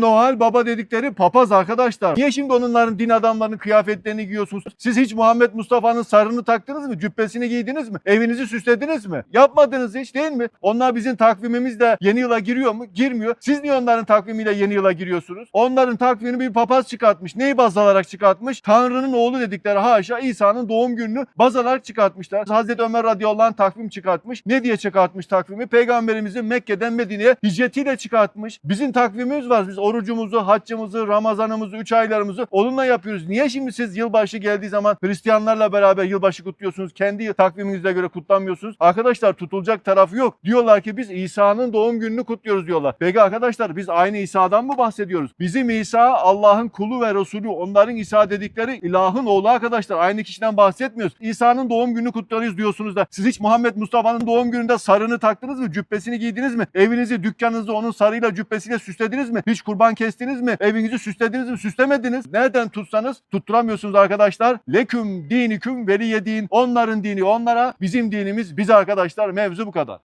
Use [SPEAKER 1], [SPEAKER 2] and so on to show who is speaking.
[SPEAKER 1] Noel Baba dedikleri papaz arkadaşlar. Niye şimdi onların din adamlarının kıyafetlerini giyiyorsunuz? Siz hiç Muhammed Mustafa'nın sarını taktınız mı? Cübbesini giydiniz mi? Evinizi süslediniz mi? Yapmadınız hiç değil mi? Onlar bizim takvimimizle yeni yıla giriyor mu? Girmiyor. Siz niye onların takvimiyle yeni yıla giriyorsunuz? Onların takvimini bir papaz çıkartmış. Neyi baz alarak çıkartmış? Tanrı'nın oğlu dedikleri haşa İsa'nın doğum gününü baz alarak çıkartmışlar. Hazreti Ömer radıyallahu anh takvim çıkartmış. Ne diye çıkartmış takvimi? Peygamberimizin Mekke'den Medine'ye hicretiyle çıkartmış. Bizim takvimimiz var. Biz orucumuzu, haccımızı, Ramazanımızı, üç aylarımızı onunla yapıyoruz. Niye şimdi siz yılbaşı geldiği zaman Hristiyanlarla beraber yılbaşı kutluyorsunuz? Kendi takviminize göre kutlamıyorsunuz. Arkadaşlar tutulacak tarafı yok. Diyorlar ki biz İsa'nın doğum gününü kutluyoruz diyorlar. Peki arkadaşlar biz aynı İsa'dan mı bahsediyoruz? Bizim İsa Allah'ın kulu ve Resulü. Onların İsa dedikleri ilahın oğlu arkadaşlar. Aynı kişiden bahsetmiyoruz. İsa'nın doğum gününü kutlarız diyorsunuz da. Siz hiç Muhammed Mustafa'nın doğum gününde sarını taktınız mı? Cübbesini giydiniz mi? Evinizi, dükkanınızı onun sarıyla cübbesiyle süslediniz mi? Hiç kurban kestiniz mi? Evinizi süslediniz mi? Süslemediniz. Nereden tutsanız tutturamıyorsunuz arkadaşlar. Leküm diniküm veliye din. Onların dini onlara, bizim dinimiz bize arkadaşlar. Mevzu bu kadar.